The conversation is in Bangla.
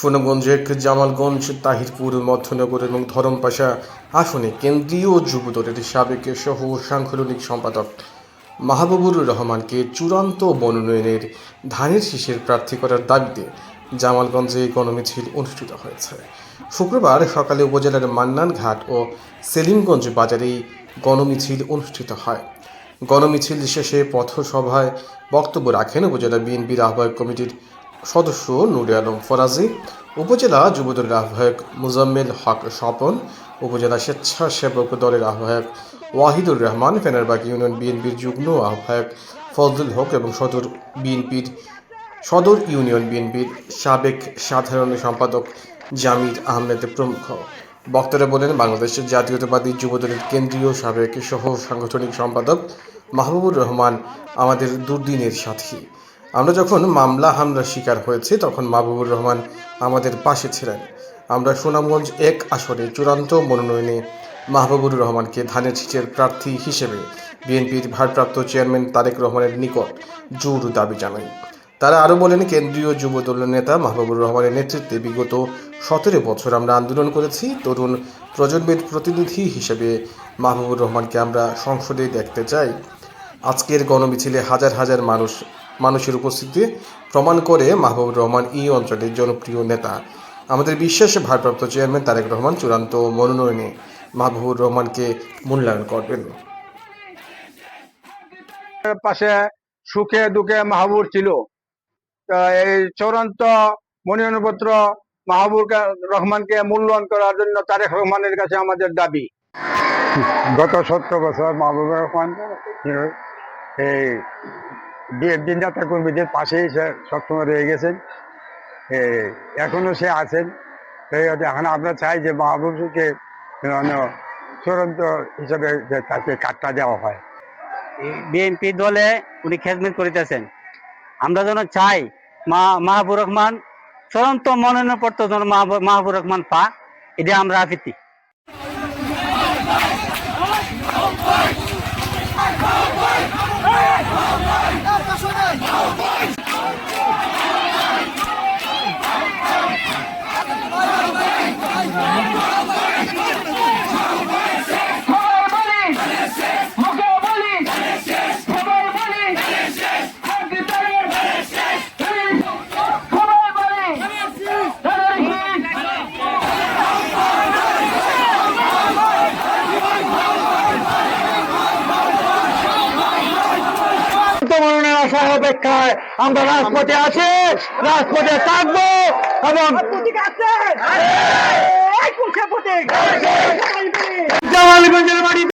সুনামগঞ্জে জামালগঞ্জ, তাহিরপুর, মধ্যনগর এবং ধরমপাশা আসনে কেন্দ্রীয় যুব দলের সাবেক সহ সাংগঠনিক সম্পাদক মাহবুবুর রহমানকে চূড়ান্ত মনোনয়নের ধানের শীষের প্রার্থী করার দাবিতে জামালগঞ্জে গণমিছিল অনুষ্ঠিত হয়েছে। শুক্রবার সকালে উপজেলার মান্নানঘাট ও সেলিমগঞ্জ বাজারে গণমিছিল অনুষ্ঠিত হয়। গণমিছিল শেষে পথসভায় বক্তব্য রাখেন উপজেলা বিএনপির আহ্বায়ক কমিটির সদস্য নুরে আলম ফরাজি, উপজেলা যুবদলের আহ্বায়ক মুজাম্মেল হক স্বপন, উপজেলা স্বেচ্ছাসেবক দলের আহ্বায়ক ওয়াহিদুর রহমান, ফেনারবাগ ইউনিয়ন বিএনপির যুগ্ম আহ্বায়ক ফজলুল হক এবং সদর বিএনপির, সদর ইউনিয়ন বিএনপির সাবেক সাধারণ সম্পাদক জামির আহমেদ প্রমুখ। বক্তারা বলেন বাংলাদেশের জাতীয়তাবাদী যুবদলের কেন্দ্রীয় সাবেক সহ সাংগঠনিক সম্পাদক মাহবুবুর রহমান আমাদের দুর্দিনের সাথী। আমরা যখন মামলা হামলার শিকার হয়েছি, তখন মাহবুবুর রহমান আমাদের পাশে ছিলেন। আমরা সুনামগঞ্জ এক আসনে চূড়ান্ত মনোনয়নে মাহবুবুর রহমানকে ধানের শীষের প্রার্থী হিসেবে বিএনপির ভারপ্রাপ্ত চেয়ারম্যান তারেক রহমানের নিকট জোর দাবি জানাই। তারা আরও বলেন, কেন্দ্রীয় যুব নেতা মাহবুবুর রহমানের নেতৃত্বে বিগত সতেরো বছর আমরা আন্দোলন করেছি। তরুণ প্রজন্মের প্রতিনিধি হিসেবে মাহবুবুর রহমানকে আমরা সংসদে দেখতে চাই। আজকের গণমিছিলে হাজার হাজার মানুষ মানুষের উপস্থিতি প্রমাণ করে মাহবুবুর রহমান এই অঞ্চলের জনপ্রিয় নেতা। আমাদের বিশ্বাসে ভারপ্রাপ্ত চেয়ারম্যান তারেক রহমান চূড়ান্ত মনোনয়নে মাহবুবুর রহমানকে মূল্যায়ন করবেন। পাশে সুখে দুঃখে মাহবুর ছিল। তা এই চূড়ান্ত মনোনয়নপত্র মাহবুর কা- রহমানকে মূল্যায়ন করার জন্য তারেক রহমানের কাছে আমাদের দাবি। গত সত্তর বছর মাহবুবুর রহমান এই বিএনপি নেতা কর্মীদের পাশেই সে সবসময় রয়ে গেছেন। এই এখনও সে আছেন। এখন আমরা চাই যে যেন চূড়ান্ত হিসাবে তাকে কাটটা দেওয়া হয়। বিএনপি দলে উনি খেদমত করিতেছেন। আমরা যেন চাই মা, মাহবুর রহমান চূড়ান্ত মনোনয়ন পত্র যেন মাহবু- মাহবুর রহমান পা এটা আমরা আপিতি বর্তমানে আসার অপেক্ষায় আমরা রাজপথে আছি রাজপথে থাকব এবং জামালগঞ্জের বাড়ি